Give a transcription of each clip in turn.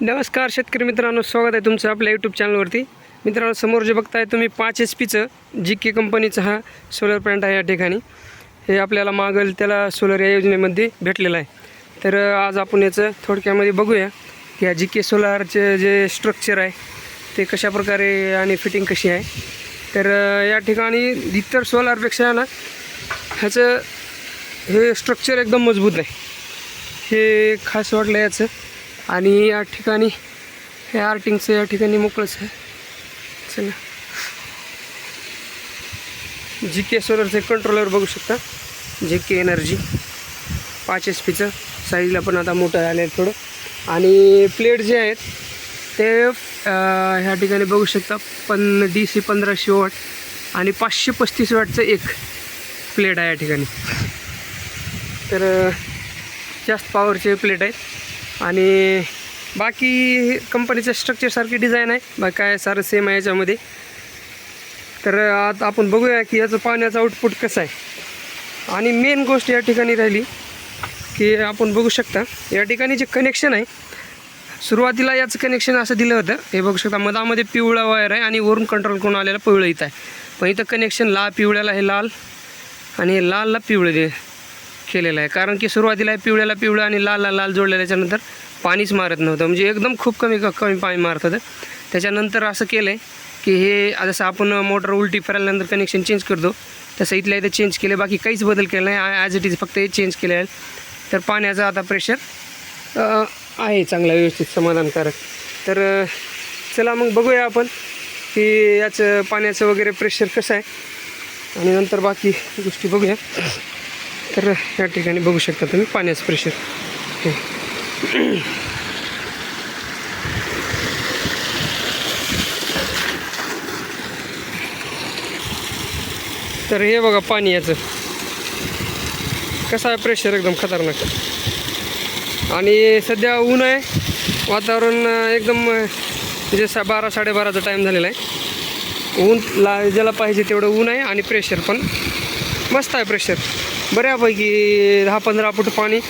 नमस्कार शेतकरी मित्रांनो स्वागत आहे तुमचं आपल्या यूट्यूब चॅनलवरती मित्रांनो समोर जे बघताय तुम्ही पाच एच पीचं जी के कंपनीचा हा सोलर प्लॅन्ट आहे या ठिकाणी. हे आपल्याला मागेल त्याला सोलर या योजनेमध्ये भेटलेलं आहे. तर आज आपण याचं थोडक्यामध्ये बघूया की या जी के सोलारचे जे स्ट्रक्चर आहे ते कशा प्रकारे आणि फिटिंग कशी आहे. तर या ठिकाणी इतर सोलारपेक्षा ना ह्याचं हे स्ट्रक्चर एकदम मजबूत आहे. हे खास वाटलं याचं. आणि या ठिकाणी हे आर्टिंगचं या ठिकाणी मोकळंच आहे. चला. जी के सोलरचे कंट्रोलर बघू शकता. जे के एनर्जी पाच एच पीचं साईजला पण आता मोठं झालं आहे थोडं. आणि प्लेट जे आहेत ते ह्या ठिकाणी बघू शकता. पण डी सी पंधराशे वॉट आणि पाचशे पस्तीस वॉटचं एक प्लेट आहे या ठिकाणी. तर जास्त पॉवरचे प्लेट आहेत. आणि बाकी कंपनीच्या स्ट्रक्चरसारखी डिझाईन आहे. बाकी काय सारं सेम आहे याच्यामध्ये. तर आता आपण बघूया की याचं पाण्याचं आउटपुट कसं आहे. आणि मेन गोष्ट या ठिकाणी राहिली की आपण बघू शकता या ठिकाणी जे कनेक्शन आहे सुरुवातीला याचं कनेक्शन असं दिलं होतं. हे बघू शकता मधामध्ये पिवळा वायर आहे आणि वरून कंट्रोल करून आलेला पिवळं इथं आहे. पण इथं कनेक्शन ला पिवळ्याला हे लाल आणि हे लालला पिवळं दे केलेलं आहे. कारण की सुरुवातीला पिवळ्याला पिवळं आणि लालला लाल जोडलेलं त्याच्यानंतर पाणीच मारत नव्हतं. म्हणजे एकदम खूप कमी कमी पाणी मारत होतं. त्याच्यानंतर असं केलं आहे की हे जसं आपण मोटर उलटी फिरायल्यानंतर कनेक्शन चेंज करतो. तसं इथल्या इथं चेंज केले बाकी काहीच बदल केला नाही. ॲज इट इज फक्त हे चेंज केले आहे तर पाण्याचं आता प्रेशर आहे चांगला व्यवस्थित समाधानकारक. तर चला मग बघूया आपण की याचं पाण्याचं वगैरे प्रेशर कसं आहे. आणि नंतर बाकी गोष्टी बघूया. तर या ठिकाणी बघू शकता तुम्ही पाण्याचं प्रेशर. हे. तर हे बघा पाणी याचं. कसं आहे प्रेशर एकदम खतरनाक. आणि सध्या ऊन आहे. वातावरण एकदम म्हणजे सा बारा साडेबाराचा टाईम झालेला आहे. ऊन ला ज्याला पाहिजे तेवढं ऊन आहे आणि प्रेशर पण. मस्त आहे प्रेशर बऱ्यापैकी दहा पंधरा फूट पाणी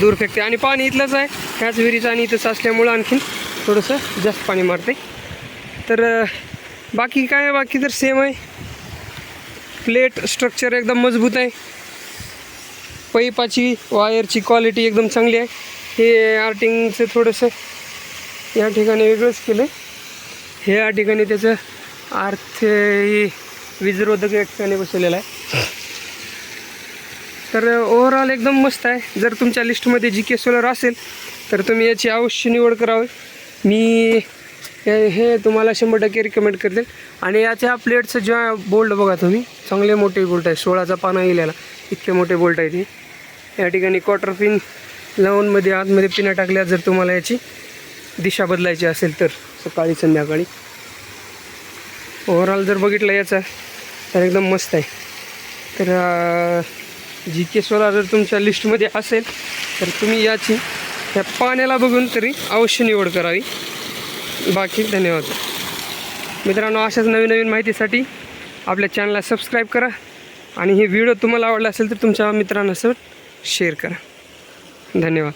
दूर फेकते. आणि पाणी इथलंच आहे. ह्याच विहिरीचं आणि इथंच असल्यामुळं आणखीन थोडंसं जास्त पाणी मारते. तर बाकी काय बाकी तर सेम आहे. प्लेट स्ट्रक्चर एकदम मजबूत आहे. पाईपाची वायरची क्वालिटी एकदम चांगली आहे. हे आर्टिंगचं थोडंसं या ठिकाणी वेगळंच केलं आहे हे या ठिकाणी त्याचं अर्थ विजरोधक वीजरोधक या ठिकाणी बसवलेलं आहे. तर ओव्हरऑल एकदम मस्त आहे. जर तुमच्या लिस्टमध्ये जी के सोलर असेल तर तुम्ही याची अवश्य निवड करावी. मी हे हे तुम्हाला शंभर टक्के रिकमेंड करते. आणि याच्या प्लेटचं ज्या बोल्ट बघा तुम्ही चांगले मोठे बोल्ट आहे सोळाचा पाना येईल इतके मोठे बोल्ट आहे ते या ठिकाणी क्वार्टर पिन लावूनमध्ये आतमध्ये पिना टाकल्या जर तुम्हाला याची दिशा बदलायची असेल तर सकाळी संध्याकाळी. ओव्हरऑल जर बघितलं याचा तर एकदम मस्त आहे. तर जी के सोला जर तुमच्या लिस्टमध्ये असेल तर तुम्ही याची ह्या पाण्याला बघून तरी अवश्य निवड करावी. बाकी धन्यवाद. मित्रांनो अशाच नवीन नवीन माहितीसाठी आपल्या चॅनलला सबस्क्राईब करा आणि हे व्हिडिओ तुम्हाला आवडला असेल तर तुमच्या मित्रांसोबत शेअर करा. धन्यवाद.